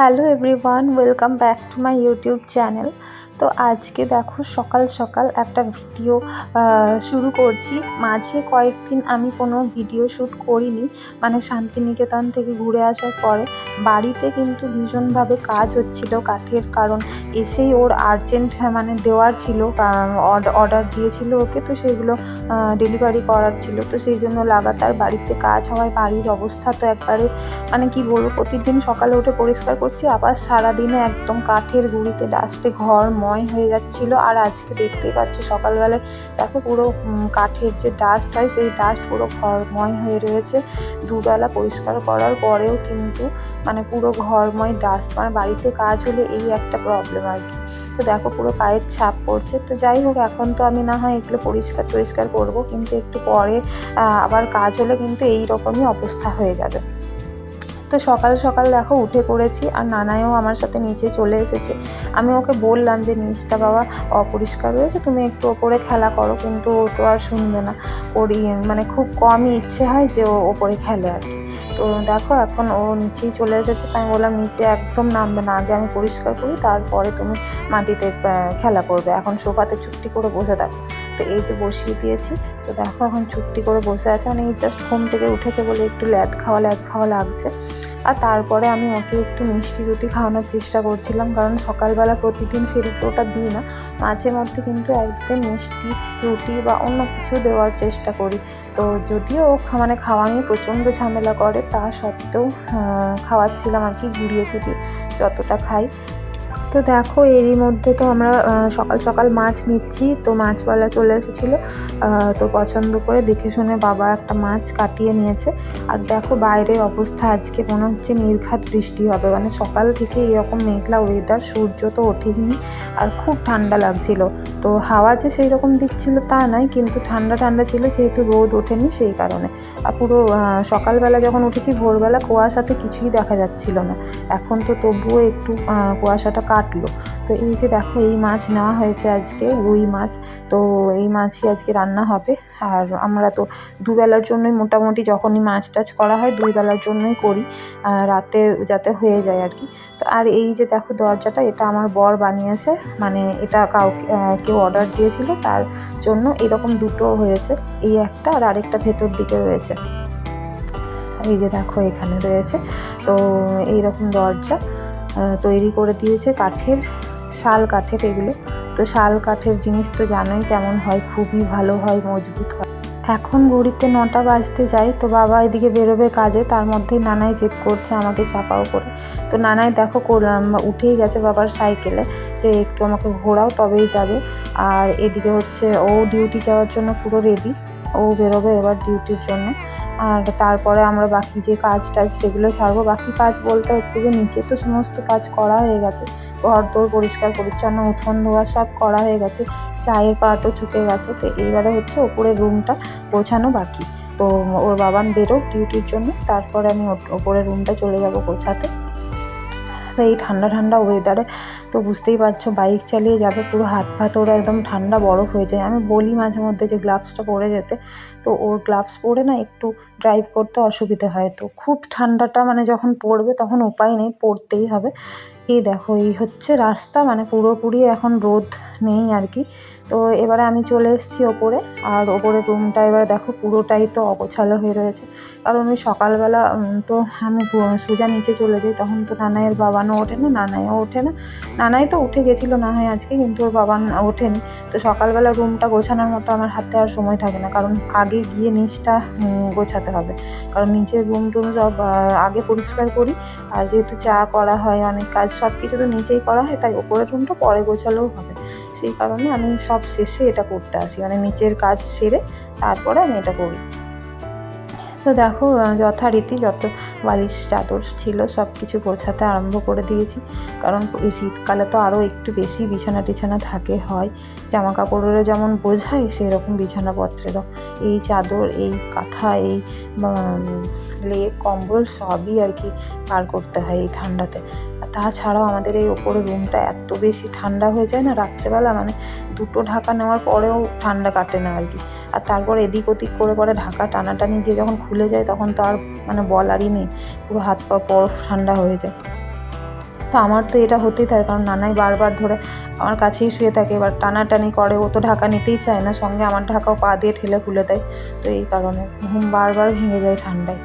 Hello everyone, welcome back to my YouTube channel. তো আজকে দেখো সকাল সকাল একটা ভিডিও শুরু করছি মাঝে কয়েকদিন আমি কোনো ভিডিও শ্যুট করিনি মানে শান্তিনিকেতন থেকে ঘুরে আসার পরে বাড়িতে কিন্তু ভীষণভাবে কাজ হচ্ছিল কাঠের কারণ এসেই ওর আর্জেন্ট হ্যাঁ, মানে দেওয়ার ছিল অর্ডার দিয়েছিল ওকে তো সেগুলো ডেলিভারি করার ছিল তো সেই জন্য লাগাতার বাড়িতে কাজ হওয়ায় বাড়ির অবস্থা তো একবারে মানে কি বলবো প্রতিদিন সকালে উঠে পরিষ্কার করছি আবার সারাদিনে একদম কাঠের গুঁড়িতে ডাস্টে ঘর নয় হয়ে যাচ্ছিল আর আজকে দেখতেই পাচ্ছ সকালবেলায় দেখো পুরো কাঠের যে ডাস্ট হয় সেই ডাস্ট পুরো ঘরময় হয়ে রয়েছে দুবেলা পরিষ্কার করার পরেও কিন্তু মানে পুরো ঘরময় ডাস্ট মানে বাড়িতে কাজ হলে এই একটা প্রবলেম আর কি তো দেখো পুরো পায়ের ছাপ পড়ছে তো যাই হোক এখন তো আমি না হয় এগুলো পরিষ্কার টরিষ্কার করবো কিন্তু একটু পরে আবার কাজ হলে কিন্তু এই রকমই অবস্থা হয়ে যাবে তো সকাল সকাল দেখো উঠে পড়েছি আর নানায়ও আমার সাথে নিচে চলে এসেছে আমি ওকে বললাম যে নিচটা বাবা অপরিষ্কার রয়েছে তুমি একটু ওপরে খেলা করো কিন্তু ও তো আর শুনবে না ওর মানে খুব কমই ইচ্ছে হয় যে ও ওপরে খেলে আর কি তো দেখো এখন ও নিচেই চলে এসেছে তাই বললাম নিচে একদম নামবে না আগে আমি পরিষ্কার করি তারপরে তুমি মাটিতে খেলা করবে এখন সোফাতে চুপটি করে বসে থাকো তো এই যে বসিয়ে দিয়েছি তো দেখো এখন চুপটি করে বসে আছে মানে এই জাস্ট ঘুম থেকে উঠেছে বলে একটু ল্যাদ খাওয়া ল্যাদ খাওয়া লাগছে আর তারপরে আমি ওকে একটু মিষ্টি রুটি খাওয়ানোর চেষ্টা করছিলাম কারণ সকালবেলা প্রতিদিন সেদিকে ওটা দিই না মাঝে মধ্যে কিন্তু দুদিন মিষ্টি রুটি বা অন্য কিছু দেওয়ার চেষ্টা করি তো যদিও ও মানে খাওয়া নিয়ে প্রচণ্ড ঝামেলা করে তা সত্ত্বেও খাওয়াচ্ছিলাম আর কি গুঁড়িয়ে ফিরিয়ে যতটা খাই তো দেখো এরই মধ্যে তো আমরা সকাল সকাল মাছ নিচ্ছি তো মাছওয়ালা চলে এসেছিলো তো পছন্দ করে দেখে শুনে বাবা একটা মাছ কাটিয়ে নিয়েছে আর দেখো বাইরের অবস্থা আজকে মনে হচ্ছে নির্ঘাত বৃষ্টি হবে মানে সকাল থেকে এরকম মেঘলা ওয়েদার সূর্য তো ওঠেনি আর খুব ঠান্ডা লাগছিল তো হাওয়া যে সেই রকম দিচ্ছিল তা নয় কিন্তু ঠান্ডা ঠান্ডা ছিল যেহেতু রোদ ওঠেনি সেই কারণে আর পুরো সকালবেলা যখন উঠেছি ভোরবেলা কুয়াশাতে কিছুই দেখা যাচ্ছিল না এখন তো তবুও একটু কুয়াশাটা কাটলো তো এই যে দেখো এই মাছ নেওয়া হয়েছে আজকে রুই মাছ তো এই মাছই আজকে রান্না হবে আর আমরা তো দুবেলার জন্যই মোটামুটি যখনই মাছ টাছ করা হয় দুই বেলার জন্যই করি রাতে যাতে হয়ে যায় আর কি তো আর এই যে দেখো দরজাটা এটা আমার বর বানিয়েছে মানে এটা কাউকে কেউ অর্ডার দিয়েছিল তার জন্য এরকম দুটো হয়েছে এই একটা আর আরেকটা ভেতর দিকে রয়েছে এই যে দেখো এখানে রয়েছে তো এইরকম দরজা তৈরি করে দিয়েছে কাঠের শাল কাঠের এগুলো তো শাল কাঠের জিনিস তো জানোই কেমন হয় খুবই ভালো হয় মজবুত হয় এখন ঘড়িতে নটা বাজতে যাই তো বাবা এদিকে বেরোবে কাজে তার মধ্যেই নানাই জেদ করছে আমাকে চাপাও করে তো নানাই দেখো উঠেই গেছে বাবার সাইকেলে যে একটু আমাকে ঘোরাও তবেই যাবে আর এদিকে হচ্ছে ও ডিউটি যাওয়ার জন্য পুরো রেডি ও বেরোবে এবার ডিউটির জন্য আর তারপরে আমরা বাকি যে কাজ টাজ সেগুলো ছাড়বো বাকি কাজ বলতে হচ্ছে যে নিচে তো সমস্ত কাজ করা হয়ে গেছে ঘর দোর পরিষ্কার পরিচ্ছন্ন উঠোন ধোয়া সব করা হয়ে গেছে চায়ের পাটও চুকে গেছে তো এইবারে হচ্ছে ওপরের রুমটা গোছানো বাকি তো ওর বাবান বেরোক ডিউটির জন্য তারপরে আমি ওপরের রুমটা চলে যাবো গোছাতে অবস্থা এই ঠান্ডা ঠান্ডা ওয়েদারে তো বুঝতেই পারছো বাইক চালিয়ে যাবে পুরো হাত ফাত ওরা একদম ঠান্ডা বরফ হয়ে যায় আমি বলি মাঝে মধ্যে যে গ্লাভসটা পরে যেতে তো ওর গ্লাভস পরে না একটু ড্রাইভ করতে অসুবিধে হয় তো খুব ঠান্ডাটা মানে যখন পড়বে তখন উপায় নেই পড়তেই হবে এই দেখো এই হচ্ছে রাস্তা মানে পুরোপুরি এখন রোদ নেই আর কি তো এবারে আমি চলে এসেছি ওপরে আর ওপরে রুমটা এবার দেখো পুরোটাই তো অগোছালো হয়ে রয়েছে কারণ ওই সকালবেলা তো আমি সোজা নিচে চলে যাই তখন তো নানাইয়ের বাবানও ওঠে না নানাইও ওঠে না নানাই তো উঠে গেছিলো না হয় আজকে কিন্তু ওর বাবান ওঠেনি তো সকালবেলা রুমটা গোছানোর মতো আমার হাতে আর সময় থাকে না কারণ আগে গিয়ে নিচটা গোছাতে হবে কারণ নিচের রুম টুম সব আগে পরিষ্কার করি আর যেহেতু চা করা হয় অনেক কাজ সব কিছু তো নিচেই করা হয় তাই ওপরের রুমটা পরে গোছালেও হবে সেই কারণে আমি সব শেষে এটা করতে আসি মানে নিচের কাজ সেরে তারপরে আমি এটা করি তো দেখো যথারীতি যত বালিশ চাদর ছিল সব কিছু গোছাতে আরম্ভ করে দিয়েছি কারণ এই শীতকালে তো আরও একটু বেশি বিছানা টিছানা থাকে হয় জামা কাপড়েরও যেমন বোঝায় সেরকম বিছানাপত্রেরও এই চাদর এই কাঁথা এই লেপ কম্বল সবই আর কি পার করতে হয় এই ঠান্ডাতে তাছাড়াও আমাদের এই ওপরে রুমটা এত বেশি ঠান্ডা হয়ে যায় না রাত্রেবেলা মানে দুটো ঢাকা নেওয়ার পরেও ঠান্ডা কাটে না আর কি আর তারপর এদিক ওদিক করে পরে ঢাকা টানাটানি দিয়ে যখন খুলে যায় তখন তো আর মানে বলারই নেই পুরো হাত পা বরফ ঠান্ডা হয়ে যায় তো আমার তো এটা হতেই থাকে কারণ নানাই বারবার ধরে আমার কাছেই শুয়ে থাকে এবার টানাটানি করে ও তো ঢাকা নিতেই চায় না সঙ্গে আমার ঢাকাও পা দিয়ে ঠেলে খুলে দেয় তো এই কারণে ঘুম বারবার ভেঙে যায় ঠান্ডায়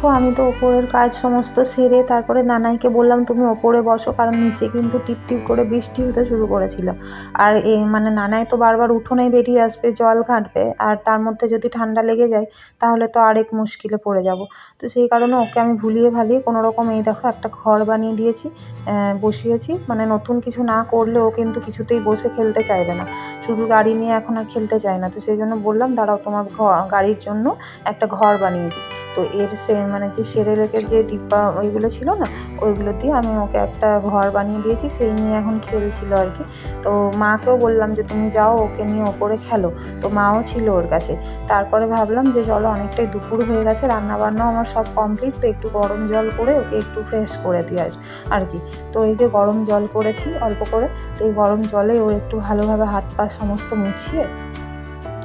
দেখো আমি তো ওপরের কাজ সমস্ত সেরে তারপরে নানাইকে বললাম তুমি ওপরে বসো কারণ নিচে কিন্তু টিপ টিপ করে বৃষ্টি হতে শুরু করেছিল আর এ মানে নানাই তো বারবার উঠোনেই বেরিয়ে আসবে জল ঘাঁটবে আর তার মধ্যে যদি ঠান্ডা লেগে যায় তাহলে তো আরেক মুশকিলে পড়ে যাব তো সেই কারণে ওকে আমি ভুলিয়ে ভালিয়ে কোনো রকম এই দেখো একটা ঘর বানিয়ে দিয়েছি বসিয়েছি মানে নতুন কিছু না করলে ও কিন্তু কিছুতেই বসে খেলতে চাইবে না শুধু গাড়ি নিয়ে এখন আর খেলতে চায় না তো সেই জন্য বললাম দাঁড়াও তোমার গাড়ির জন্য একটা ঘর বানিয়ে দিই তো এর সেম মানে যে সেরে লেকের যে ডিব্বা ওইগুলো ছিল না ওইগুলো দিয়ে আমি ওকে একটা ঘর বানিয়ে দিয়েছি সেই নিয়ে এখন খেলছিল আর কি তো মাকেও বললাম যে তুমি যাও ওকে নিয়ে ওপরে খেলো তো মাও ছিল ওর কাছে তারপরে ভাবলাম যে চলো অনেকটাই দুপুর হয়ে গেছে রান্নাবান্নাও আমার সব কমপ্লিট তো একটু গরম জল করে ওকে একটু ফ্রেশ করে আস আর কি তো এই যে গরম জল করেছি অল্প করে তো এই গরম জলে ও একটু ভালোভাবে হাত পা সমস্ত মুছিয়ে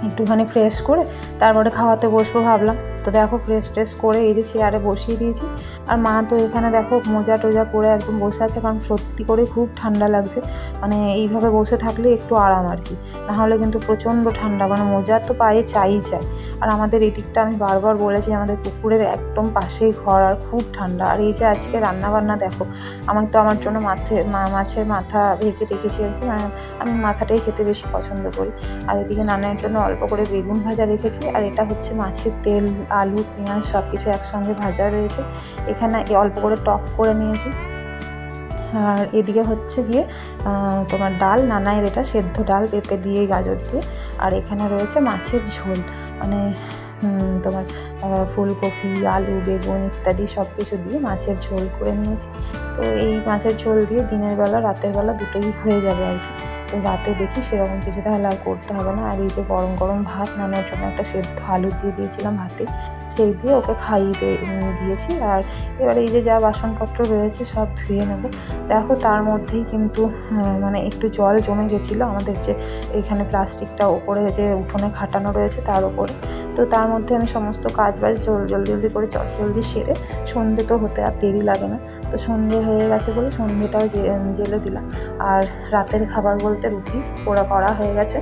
একটুখানি ফ্রেশ করে তারপরে খাওয়াতে বসবো ভাবলাম তো দেখো ফ্রেশ ট্রেস করে এই যে চেয়ারে বসিয়ে দিয়েছি আর মা তো এখানে দেখো মোজা টোজা পরে একদম বসে আছে কারণ সত্যি করে খুব ঠান্ডা লাগছে মানে এইভাবে বসে থাকলে একটু আরাম আর কি নাহলে কিন্তু প্রচণ্ড ঠান্ডা মানে মোজা তো পায়ে চাই চাই আর আমাদের এদিকটা আমি বারবার বলেছি আমাদের পুকুরের একদম পাশেই ঘর আর খুব ঠান্ডা আর এই যে আজকে রান্নাবান্না দেখো আমার তো আমার জন্য মাথে মাছের মাথা ভেজে রেখেছি আর কি মানে আমি মাথাটাই খেতে বেশি পছন্দ করি আর এদিকে নানের জন্য অল্প করে বেগুন ভাজা রেখেছি আর এটা হচ্ছে মাছের তেল আলু পেঁয়াজ সব কিছু একসঙ্গে ভাজা রয়েছে এখানে অল্প করে টক করে নিয়েছি আর এদিকে হচ্ছে গিয়ে তোমার ডাল নানায়ের এটা সেদ্ধ ডাল পেঁপে দিয়ে গাজর দিয়ে আর এখানে রয়েছে মাছের ঝোল মানে তোমার ফুলকপি আলু বেগুন ইত্যাদি সব কিছু দিয়ে মাছের ঝোল করে নিয়েছি তো এই মাছের ঝোল দিয়ে দিনের বেলা রাতের বেলা দুটোই হয়ে যাবে আর কি রাতে দেখি সেরকম কিছু তাহলে আর করতে হবে না আর এই যে গরম গরম ভাত নানার জন্য একটা সেদ্ধ আলু দিয়ে দিয়েছিলাম হাতে সেই দিয়ে ওকে খাইয়ে দিয়েছি আর এবার এই যে যা বাসনপত্র রয়েছে সব ধুয়ে নেব দেখো তার মধ্যেই কিন্তু মানে একটু জল জমে গেছিলো আমাদের যে এখানে প্লাস্টিকটা ওপরে যে উঠোনে খাটানো রয়েছে তার ওপরে তো তার মধ্যে আমি সমস্ত কাজ বাজ জল জলদি জলদি করে চট জলদি সেরে সন্ধে তো হতে আর দেরি লাগে না তো সন্ধে হয়ে গেছে বলে সন্ধেটাও জেলে দিলাম আর রাতের খাবার বলতে রুটি পোড়া করা হয়ে গেছে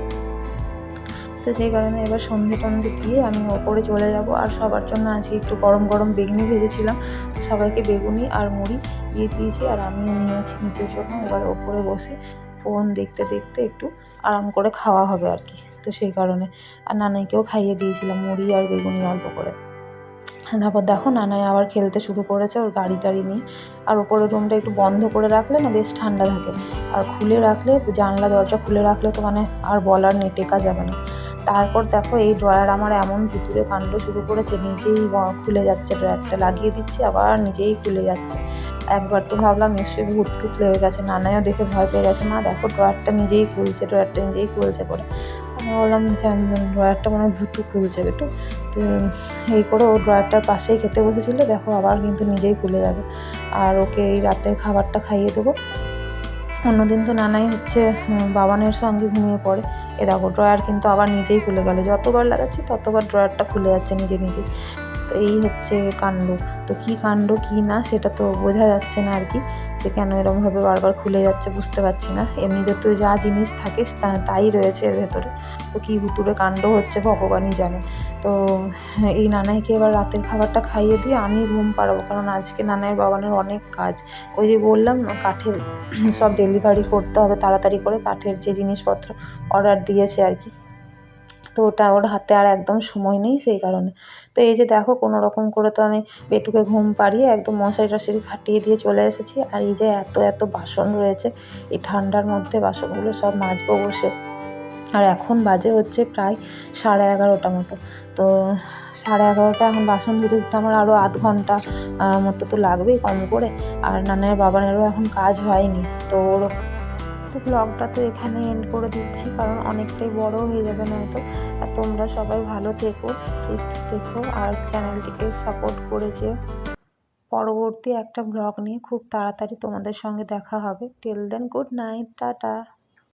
তো সেই কারণে এবার সন্ধে টন্ধে দিয়ে আমি ওপরে চলে যাব আর সবার জন্য আজকে একটু গরম গরম বেগুনি ভেজেছিলাম তো সবাইকে বেগুনি আর মুড়ি দিয়ে দিয়েছি আর আমিও আছি নিজের জন্য এবার ওপরে বসে ফোন দেখতে দেখতে একটু আরাম করে খাওয়া হবে আর কি তো সেই কারণে আর নানাইকেও খাইয়ে দিয়েছিলাম মুড়ি আর বেগুনি অল্প করে তারপর দেখো নানাই আবার খেলতে শুরু করেছে ওর গাড়ি টাড়ি নিয়ে আর ওপরের রুমটা একটু বন্ধ করে রাখলে না বেশ ঠান্ডা থাকে আর খুলে রাখলে জানলা দরজা খুলে রাখলে তো মানে আর বলার নেই টেকা যাবে না তারপর দেখো এই ড্রয়ার আমার এমন ভিতরে কাণ্ড শুরু করেছে নিজেই খুলে যাচ্ছে ড্রয়ারটা লাগিয়ে দিচ্ছি আবার নিজেই খুলে যাচ্ছে একবার তো ভাবলাম নিশ্চয়ই ভূত টুট লেগে গেছে নানাইও দেখে ভয় পেয়ে গেছে মা দেখো ড্রয়ারটা নিজেই খুলছে ড্রয়ারটা নিজেই খুলছে পরে আমি বললাম যে আমি ড্রয়ারটা মনে হয় ভূতু খুলছে একটু তো এই করে ও ড্রয়ারটার পাশেই খেতে বসেছিল দেখো আবার কিন্তু নিজেই খুলে যাবে আর ওকে এই রাতের খাবারটা খাইয়ে দেবো অন্যদিন তো নানাই হচ্ছে বাবানের সঙ্গে ঘুমিয়ে পড়ে এ দেখো ড্রয়ার কিন্তু আবার নিজেই খুলে গেল যতবার লাগাচ্ছি ততবার ড্রয়ারটা খুলে যাচ্ছে নিজে নিজে এই হচ্ছে কাণ্ড তো কি কাণ্ড কি না সেটা তো বোঝা যাচ্ছে না আর কি যে কেন এরকমভাবে বারবার খুলে যাচ্ছে বুঝতে পারছি না এমনিতে তো যা জিনিস থাকে তাই রয়েছে এর ভেতরে তো কী ভুতুরে কাণ্ড হচ্ছে ভগবানই জানে তো এই নানাইকে এবার রাতের খাবারটা খাইয়ে দিয়ে আমি ঘুম পাড়াবো কারণ আজকে নানাইয়ের বাবানের অনেক কাজ ওই যে বললাম কাঠের সব ডেলিভারি করতে হবে তাড়াতাড়ি করে কাঠের যে জিনিসপত্র অর্ডার দিয়েছে আর কি তো ওটা ওর হাতে আর একদম সময় নেই সেই কারণে তো এই যে দেখো কোনো রকম করে তো আমি পেটুকে ঘুম পাড়িয়ে একদম মশারি টশারি খাটিয়ে দিয়ে চলে এসেছি আর এই যে এত এত বাসন রয়েছে এই ঠান্ডার মধ্যে বাসনগুলো সব মাজবো বসে আর এখন বাজে হচ্ছে প্রায় সাড়ে এগারোটা মতো তো সাড়ে এগারোটা এখন বাসন ধুতে ধুতে আমার আরও আধ ঘন্টা মতো তো লাগবেই কম করে আর নানের বাবানেরও এখন কাজ হয়নি তো ওর তো ব্লগটা তো এখানে এন্ড করে দিচ্ছি কারণ অনেকটাই বড় হয়ে যাবে নয়তো আর তোমরা সবাই ভালো থেকো সুস্থ থেকো আর চ্যানেলটিকে সাপোর্ট করে যে পরবর্তী একটা ব্লগ নিয়ে খুব তাড়াতাড়ি তোমাদের সঙ্গে দেখা হবে till then good night tata